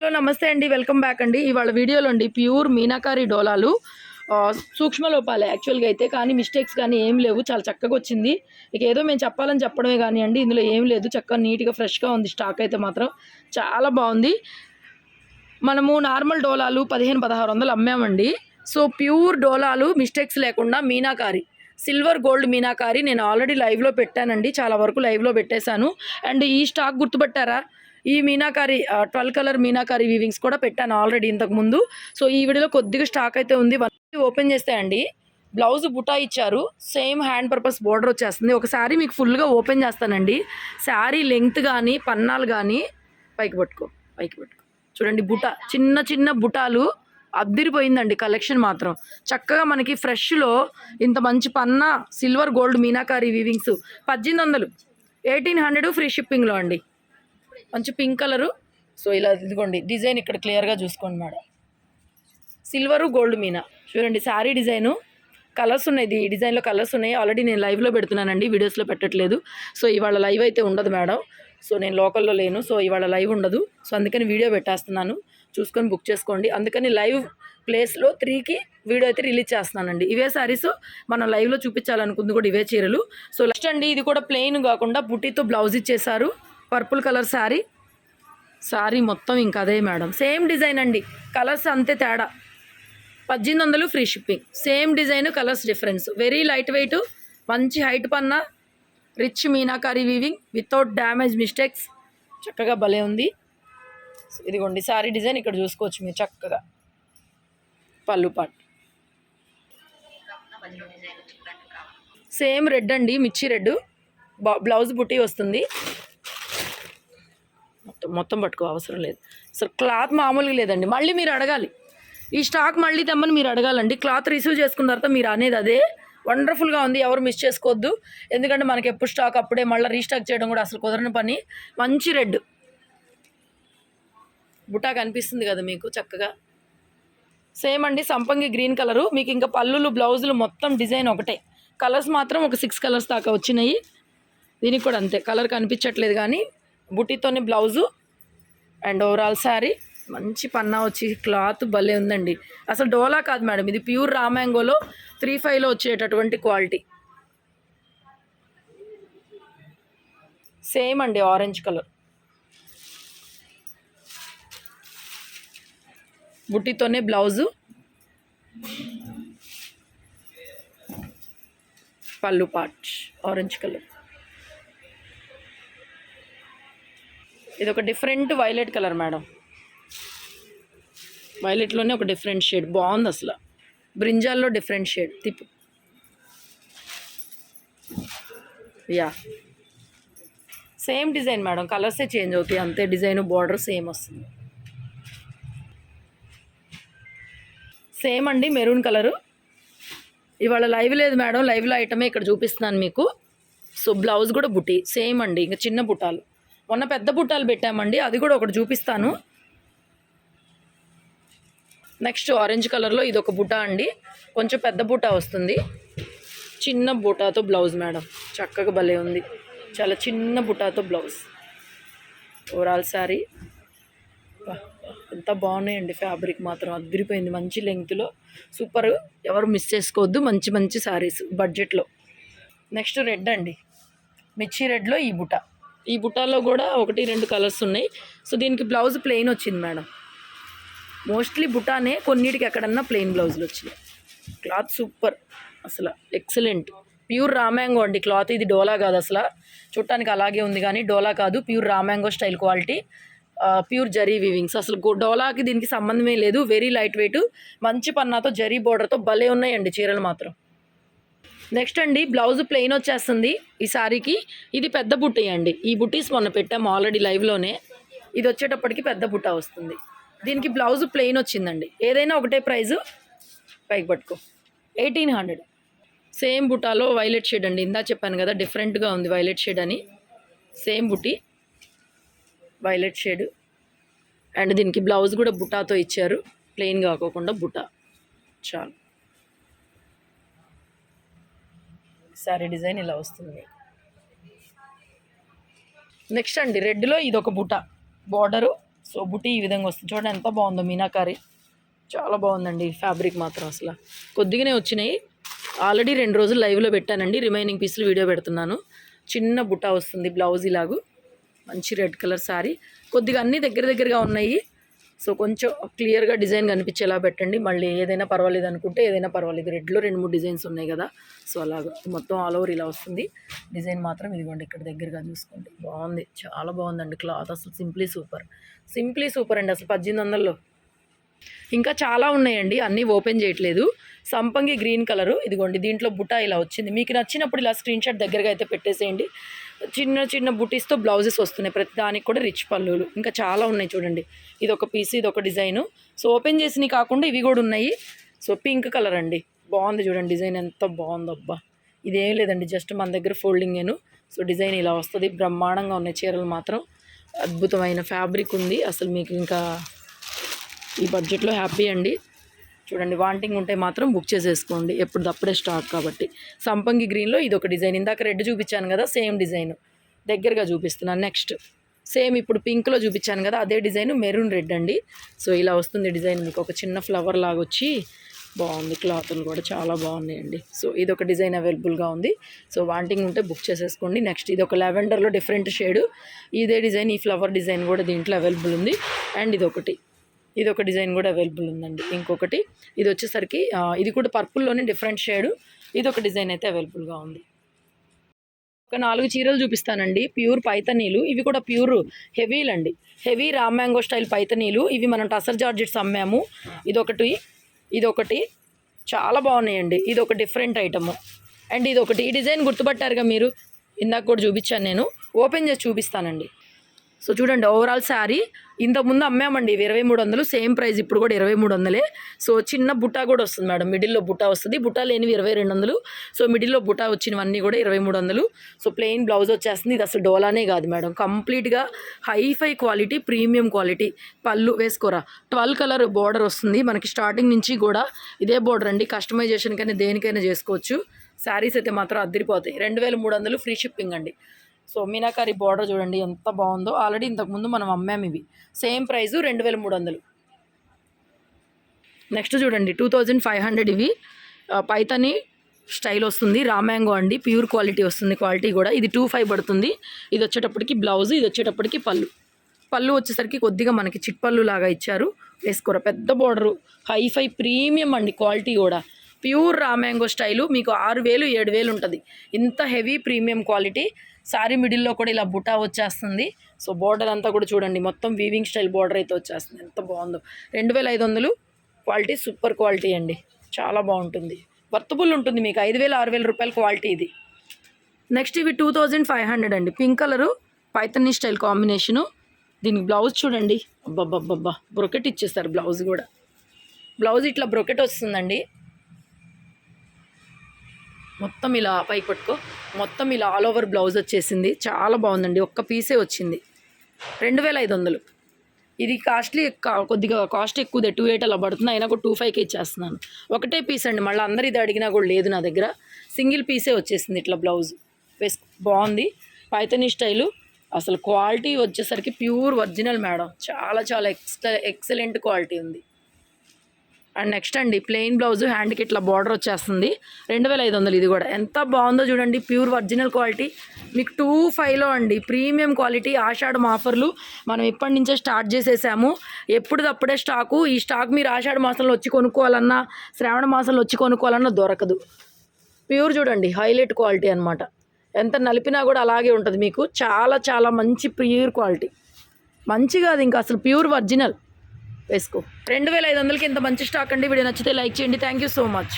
Hello నమస్తే అండి. Welcome back అండి. ఇవాళ వీడియోలో అండి ప్యూర్ మీనాకారి డోలాలు. సూక్ష్మ లోపాలే యాక్చువల్గా అయితే. కానీ మిస్టేక్స్ కానీ ఏం లేవు. చాలా చక్కగా వచ్చింది. ఇక ఏదో మేము చెప్పాలని చెప్పడమే కానీ అండి ఇందులో ఏం లేదు. చక్కగా నీట్గా ఫ్రెష్గా ఉంది. స్టాక్ అయితే మాత్రం చాలా బాగుంది. మనము నార్మల్ డోలాలు పదిహేను పదహారు వందలు అమ్మామండి. సో ప్యూర్ డోలాలు మిస్టేక్స్ లేకుండా మీనాకారి. సిల్వర్ గోల్డ్ మీనాకారి నేను ఆల్రెడీ లైవ్లో పెట్టానండి. చాలా వరకు లైవ్లో పెట్టేశాను. అండ్ ఈ స్టాక్ గుర్తుపట్టారా? ఈ meenakari twelve colour meenakari weavings కూడా పెట్టాను ఆల్రెడీ ఇంతకుముందు సో ఈ వీడియోలో కొద్దిగా స్టాక్ అయితే ఉంది. వన్ ఓపెన్ చేస్తే అండి బ్లౌజ్ బుటా ఇచ్చారు. సేమ్ హ్యాండ్ పర్పస్ బోర్డర్ వచ్చేస్తుంది. ఒకసారి మీకు ఫుల్గా ఓపెన్ చేస్తానండి. శారీ లెంగ్త్ కానీ పన్నాలు కానీ పైకి పట్టుకో పైకి పట్టుకో. చూడండి బుట చిన్న చిన్న బుటాలు అద్దిరిపోయిందండి కలెక్షన్ మాత్రం. చక్కగా మనకి ఫ్రెష్లో ఇంత మంచి పన్న సిల్వర్ గోల్డ్ మీనాకారి వీవింగ్స్ పద్దెనిమిది వందలు. ఎయిటీన్ హండ్రెడ్ ఫ్రీ షిప్పింగ్లో అండి. మంచి పింక్ కలరు. సో ఇలా ఇదిగోండి డిజైన్ ఇక్కడ క్లియర్గా చూసుకోండి మేడం. Silver gold Meena. చూడండి శారీ డిజైను. కలర్స్ ఉన్నాయి ఈ డిజైన్లో కలర్స్ ఉన్నాయి. ఆల్రెడీ నేను లైవ్లో పెడుతున్నానండి వీడియోస్లో పెట్టట్లేదు. సో ఇవాళ లైవ్ అయితే ఉండదు మేడం. సో నేను లోకల్లో లేను సో ఇవాళ లైవ్ ఉండదు. సో అందుకని వీడియో పెట్టేస్తున్నాను. చూసుకొని బుక్ చేసుకోండి. అందుకని లైవ్ ప్లేస్లో త్రీకి వీడియో అయితే రిలీజ్ చేస్తున్నానండి. ఇవే శారీస్ మనం లైవ్లో చూపించాలనుకుంది కూడా ఇవే చీరలు. సో నెక్స్ట్ అండి ఇది కూడా ప్లెయిన్ కాకుండా బుట్టీతో బ్లౌజ్ ఇచ్చేసారు పర్పుల్ కలర్ శారీ. శారీ మొత్తం ఇంకా అదే మేడం. సేమ్ డిజైన్ అండి. కలర్స్ అంతే తేడా. పద్దెనిమిది వందలు free shipping. Same design colours difference. Very light weight మంచి హైట్ పన్న rich Meenakari weaving without damage mistakes. చక్కగా భలే ఉంది. ఇదిగోండి శారీ డిజైన్ ఇక్కడ చూసుకోవచ్చు మీరు చక్కగా. పళ్ళు పాట్. సేమ్ రెడ్ అండి మిర్చి రెడ్. బ్లౌజ్ బుట్టి వస్తుంది. మొత్తం మొత్తం పట్టుకో అవసరం లేదు. అసలు క్లాత్ మామూలుగా లేదండి. మళ్ళీ మీరు అడగాలి. ఈ స్టాక్ మళ్ళీ తెమ్మని మీరు అడగాలండి. క్లాత్ రిసీవ్ చేసుకున్న తర్వాత మీరు అనేది అదే వండర్ఫుల్గా ఉంది. ఎవరు మిస్ చేసుకోవద్దు. ఎందుకంటే మనకి ఎప్పుడు స్టాక్ అప్పుడే మళ్ళీ రీస్టాక్ చేయడం కూడా అసలు కుదరని పని. మంచి రెడ్. బుటా కనిపిస్తుంది కదా మీకు చక్కగా. సేమ్ అండి సంపంగి గ్రీన్ కలరు. మీకు ఇంకా పళ్ళులు బ్లౌజులు మొత్తం డిజైన్ ఒకటే. కలర్స్ మాత్రం ఒక సిక్స్ కలర్స్ దాకా వచ్చినాయి. దీనికి కూడా అంతే. కలర్ కనిపించట్లేదు కానీ బుటీతోని బ్లౌజు అండ్ ఓవరాల్ శారీ. మంచి పన్నా వచ్చి క్లాత్ భలే ఉందండి. అసలు డోలా కాదు మేడం ఇది ప్యూర్ రామాంగోలో త్రీ ఫైవ్లో వచ్చేటటువంటి క్వాలిటీ. సేమ్ అండి ఆరెంజ్ కలర్. బుట్టితోనే బ్లౌజు. పళ్ళు పాట్ ఆరెంజ్ కలర్. ఇది ఒక డిఫరెంట్ వైలెట్ కలర్ మేడం. వైలెట్లోనే ఒక డిఫరెంట్ షేడ్. బాగుంది అసలు. బ్రింజాల్లో డిఫరెంట్ షేడ్. తిప్పు. యా. Same design madam. కలర్సే చేంజ్ అవుతాయి. అంతే డిజైన్ బార్డర్ సేమ్ వస్తుంది. సేమ్ అండి మెరూన్ కలరు. ఇవాళ లైవ్ లేదు మేడం. లైవ్లో ఐటమే ఇక్కడ చూపిస్తున్నాను మీకు. సో బ్లౌజ్ కూడా బుటీ. సేమ్ అండి. ఇంకా చిన్న బుటాలు. మొన్న పెద్ద బుట్టాలు పెట్టామండి అది కూడా ఒకటి చూపిస్తాను. నెక్స్ట్ ఆరెంజ్ కలర్లో ఇది ఒక బుట్ట అండి. కొంచెం పెద్ద బుట్ట వస్తుంది. చిన్న బుటాతో బ్లౌజ్ మేడం. చక్కగా భలే ఉంది. చాలా చిన్న బుటాతో బ్లౌజ్ ఓవరాల్ శారీ ఎంత బాగున్నాయండి ఫ్యాబ్రిక్ మాత్రం. అదిరిపోయింది మంచి లెంగ్త్లో సూపర్ ఎవరు మిస్ చేసుకోవద్దు. మంచి మంచి శారీస్ బడ్జెట్లో నెక్స్ట్ రెడ్ అండి. మిర్చి రెడ్లో ఈ బుట్ట ఈ బుట్టాలో కూడా ఒకటి రెండు కలర్స్ ఉన్నాయి. సో దీనికి బ్లౌజ్ ప్లెయిన్ వచ్చింది మేడం. మోస్ట్లీ బుటానే కొన్నిటికి ఎక్కడన్నా ప్లెయిన్ బ్లౌజులు వచ్చినాయి. Cloth super. అసలు ఎక్సలెంట్. ప్యూర్ రామాంగో అండి. క్లాత్ ఇది డోలా కాదు అసలు. చూడటానికి అలాగే ఉంది కానీ డోలా కాదు. Pure రామాంగో style quality. Pure zari weavings. అసలు డోలాకి దీనికి సంబంధమే లేదు. వెరీ లైట్ వెయిట్ మంచి పన్నాతో జరీ బోర్డర్తో భలే ఉన్నాయండి చీరలు మాత్రం. నెక్స్ట్ అండి బ్లౌజ్ ప్లెయిన్ వచ్చేస్తుంది ఈ సారీకి. ఇది పెద్ద బుట్ట అండి. ఈ బుట్టీస్ మొన్న పెట్టాము ఆల్రెడీ లైవ్లోనే ఇది వచ్చేటప్పటికి పెద్ద బుట్ట వస్తుంది. దీనికి బ్లౌజ్ ప్లెయిన్ వచ్చిందండి. ఏదైనా ఒకటే ప్రైజు. పైకి పట్టుకో. Eighteen hundred. సేమ్ బుటాలో వైలెట్ షేడ్ అండి. ఇందా చెప్పాను కదా డిఫరెంట్గా ఉంది వైలెట్ షేడ్ అని. సేమ్ బుటీ వైలెట్ షేడ్. అండ్ దీనికి బ్లౌజ్ కూడా బుటాతో ఇచ్చారు. ప్లెయిన్ కాకోకుండా బుటా. చాలు. శారీ డిజైన్ ఇలా వస్తుంది నెక్స్ట్ అండి రెడ్లో ఇది ఒక బుట. బార్డరు సో బుటి ఈ విధంగా వస్తుంది. చూడండి ఎంత బాగుందో మీనాకారి. చాలా బాగుందండి ఫ్యాబ్రిక్ మాత్రం అసలు. కొద్దిగానే వచ్చినాయి. ఆల్రెడీ రెండు రోజులు లైవ్లో పెట్టానండి. రిమైనింగ్ పీసులు వీడియో పెడుతున్నాను. చిన్న బుట్ట వస్తుంది బ్లౌజ్ ఇలాగు మంచి రెడ్ కలర్ శారీ కొద్దిగా అన్నీ దగ్గర దగ్గరగా ఉన్నాయి. సో కొంచెం క్లియర్గా డిజైన్ కనిపించేలా పెట్టండి. మళ్ళీ ఏదైనా పర్వాలేదు అనుకుంటే ఏదైనా పర్వాలేదు. రెడ్లో రెండు మూడు డిజైన్స్ ఉన్నాయి కదా. సో అలాగా మొత్తం ఆల్ ఓవర్ ఇలా వస్తుంది. డిజైన్ మాత్రం ఇదిగోండి ఇక్కడ దగ్గరగా చూసుకోండి బాగుంది. చాలా బాగుందండి క్లాత్. అసలు సింప్లీ సూపర్. సింప్లీ సూపర్ అండి. అసలు పద్దెనిమిది వందల్లో ఇంకా చాలా ఉన్నాయండి అన్నీ ఓపెన్ చేయట్లేదు. సంపంగి గ్రీన్ కలరు ఇదిగోండి దీంట్లో బుటా ఇలా వచ్చింది. మీకు నచ్చినప్పుడు ఇలా స్క్రీన్ షాట్ దగ్గరగా అయితే పెట్టేసేయండి. చిన్న చిన్న బుటీస్తో బ్లౌజెస్ వస్తున్నాయి ప్రతి దానికి కూడా రిచ్ పళ్ళులు. ఇంకా చాలా ఉన్నాయి చూడండి. ఇది ఒక పీస్ ఇది ఒక డిజైను సో ఓపెన్ చేసినవి కాకుండా ఇవి కూడా ఉన్నాయి. సో పింక్ కలర్ అండి. బాగుంది చూడండి డిజైన్ ఎంత బాగుంది అబ్బా ఇదేం లేదండి జస్ట్ మన దగ్గర ఫోల్డింగేను సో డిజైన్ ఇలా వస్తుంది. బ్రహ్మాండంగా ఉన్నాయి చీరలు మాత్రం. అద్భుతమైన ఫ్యాబ్రిక్ ఉంది. అసలు మీకు ఇంకా ఈ బడ్జెట్లో హ్యాపీ అండి. చూడండి వాంటింగ్ ఉంటే మాత్రం బుక్ చేసేసుకోండి. ఎప్పుడు అప్పుడే స్టాక్ కాబట్టి. సంపంగి గ్రీన్లో ఇది ఒక డిజైన్. ఇందాక రెడ్ చూపించాను కదా సేమ్ డిజైన్. దగ్గరగా చూపిస్తున్నాను. నెక్స్ట్ సేమ్ ఇప్పుడు పింక్లో చూపించాను కదా అదే డిజైన్ మెరూన్ రెడ్ అండి. సో ఇలా వస్తుంది డిజైన్. మీకు ఒక చిన్న ఫ్లవర్ లాగా వచ్చి బాగుంది. క్లాత్లు కూడా చాలా బాగున్నాయండి. సో ఇది ఒక డిజైన్ అవైలబుల్గా ఉంది. సో వాంటింగ్ ఉంటే బుక్ చేసేసుకోండి. నెక్స్ట్ ఇది ఒక లెవెండర్లో డిఫరెంట్ షేడ్. ఇదే డిజైన్ ఈ ఫ్లవర్ డిజైన్ కూడా దీంట్లో అవైలబుల్ ఉంది. అండ్ ఇది ఒకటి ఇది ఒక డిజైన్ కూడా అవైలబుల్ ఉందండి. ఇంకొకటి ఇది వచ్చేసరికి ఇది కూడా పర్పుల్లోనే డిఫరెంట్ షేడ్. ఇది ఒక డిజైన్ అయితే అవైలబుల్గా ఉంది. ఒక నాలుగు చీరలు చూపిస్తానండి. ప్యూర్ పైతనీలు. ఇవి కూడా ప్యూర్ హెవీలు అండి హెవీ రామ్ మ్యాంగో స్టైల్ పైతనీలు. ఇవి మనం టసర్ జార్జెట్స్ అమ్మాము. ఇదొకటి ఇదొకటి. చాలా బాగున్నాయండి. ఇది ఒక డిఫరెంట్ ఐటము. అండ్ ఇది ఒకటి ఈ డిజైన్ గుర్తుపట్టారుగా మీరు? ఇందాక కూడా చూపించాను నేను. ఓపెన్ చేసి చూపిస్తానండి. సో చూడండి ఓవరాల్ శారీ ఇంతకుముందు అమ్మామండి ఇవి ఇరవై మూడు వందలు సేమ్ ప్రైస్ ఇప్పుడు కూడా ఇరవై మూడు వందలే. సో చిన్న బుట్టా కూడా వస్తుంది మేడం మిడిల్లో బుట్టా వస్తుంది. బుట్టా లేనివి ఇరవై రెండు వందలు. సో మిడిల్లో బుట్టా వచ్చినవన్నీ కూడా ఇరవై మూడు వందలు. సో ప్లెయిన్ బ్లౌజ్ వచ్చేస్తుంది. ఇది అసలు డోలానే కాదు మేడం. కంప్లీట్గా హైఫై క్వాలిటీ ప్రీమియం క్వాలిటీ. పళ్ళు వేసుకోరా? ట్వెల్వ్ కలర్ బార్డర్ వస్తుంది. మనకి స్టార్టింగ్ నుంచి కూడా ఇదే బార్డర్ అండి. కస్టమైజేషన్ కానీ దేనికైనా చేసుకోవచ్చు. శారీస్ అయితే మాత్రం అద్దరిపోతాయి. రెండు వేల మూడు వందలు ఫ్రీ షిప్పింగ్ అండి. సో మీనాకారి బార్డర్ చూడండి ఎంత బాగుందో. ఆల్రెడీ ఇంతకుముందు మనం అమ్మాము ఇవి. సేమ్ ప్రైస్ రెండు వేల మూడు వందలు. నెక్స్ట్ చూడండి టూ థౌజండ్ ఫైవ్ హండ్రెడ్ ఇవి. పైతని స్టైల్ వస్తుంది రామ్యాంగో అండి ప్యూర్ క్వాలిటీ వస్తుంది క్వాలిటీ కూడా. ఇది టూ ఫైవ్ పడుతుంది. ఇది వచ్చేటప్పటికి బ్లౌజ్ ఇది వచ్చేటప్పటికి పళ్ళు. పళ్ళు వచ్చేసరికి కొద్దిగా మనకి చిట్పళ్ళు లాగా ఇచ్చారు. వేసుకోరా పెద్ద బార్డరు హైఫై ప్రీమియం అండి క్వాలిటీ కూడా. ప్యూర్ రామ్యాంగో స్టైలు మీకు ఆరు వేలు ఏడు వేలు ఉంటుంది. ఇంత హెవీ ప్రీమియం క్వాలిటీ సారీ మిడిల్లో కూడా ఇలా బుటా వచ్చేస్తుంది. సో బోర్డర్ అంతా కూడా చూడండి మొత్తం వీవింగ్ స్టైల్ బార్డర్ అయితే వచ్చేస్తుంది. ఎంత బాగుందో. రెండు వేల ఐదు వందలు క్వాలిటీ సూపర్ క్వాలిటీ అండి. చాలా బాగుంటుంది. వర్తబుల్ ఉంటుంది మీకు ఐదు వేల ఆరు వేల రూపాయల క్వాలిటీ ఇది. నెక్స్ట్ ఇవి టూ థౌజండ్ ఫైవ్ హండ్రెడ్ అండి. Pink colour Paithani style combination. దీనికి బ్లౌజ్ చూడండి. అబ్బబ్బబ్బబ్బా బ్రొకెట్ ఇచ్చేస్తారు బ్లౌజ్ కూడా. బ్లౌజ్ ఇట్లా బ్రొకెట్ వస్తుందండి. మొత్తం ఇలా పైకి పట్టుకో. మొత్తం ఇలా ఆల్ ఓవర్ బ్లౌజ్ వచ్చేసింది. చాలా బాగుందండి. ఒక్క పీసే వచ్చింది. రెండు వేల ఐదు వందలు. ఇది కాస్ట్లీ కొద్దిగా కాస్ట్ ఎక్కువదే టూ ఎయిట్ అలా పడుతుంది. అయినా కూడా టూ ఫైవ్కి ఇచ్చేస్తున్నాను. ఒకటే పీస్ అండి. మళ్ళీ అందరు ఇది అడిగినా కూడా లేదు నా దగ్గర. సింగిల్ పీసే వచ్చేసింది ఇట్లా బ్లౌజ్ వేసు బాగుంది. పైతనీ స్టైలు అసలు క్వాలిటీ వచ్చేసరికి ప్యూర్ ఒరిజినల్ మేడం చాలా చాలా ఎక్స్ ఎక్సలెంట్ క్వాలిటీ ఉంది. అండ్ నెక్స్ట్ అండి ప్లెయిన్ బ్లౌజ్ హ్యాండ్కి ఇట్లా బార్డర్ వచ్చేస్తుంది. రెండు వేల ఐదు వందలు ఇది కూడా. ఎంత బాగుందో చూడండి ప్యూర్ ఒరిజినల్ క్వాలిటీ. మీకు టూ ఫైవ్లో అండి ప్రీమియం క్వాలిటీ ఆషాఢం ఆఫర్లు మనం ఇప్పటి నుంచే స్టార్ట్ చేసేసాము. ఎప్పుడుదప్పుడే స్టాకు. ఈ స్టాక్ మీరు ఆషాఢ మాసంలో వచ్చి కొనుక్కోవాలన్నా శ్రావణ మాసంలో వచ్చి కొనుక్కోవాలన్నా దొరకదు. ప్యూర్ చూడండి హైలైట్ క్వాలిటీ అనమాట ఎంత నలిపినా కూడా అలాగే ఉంటుంది మీకు. చాలా చాలా మంచి ప్యూర్ క్వాలిటీ. మంచిగా అది ఇంకా అసలు ప్యూర్ ఒరిజినల్. వేసుకో. రెండు వేల ఐదు వందలకి ఇంత మంచి స్టాక్ అండి. వీడియో నచ్చితే లైక్ చేయండి. Thank you so much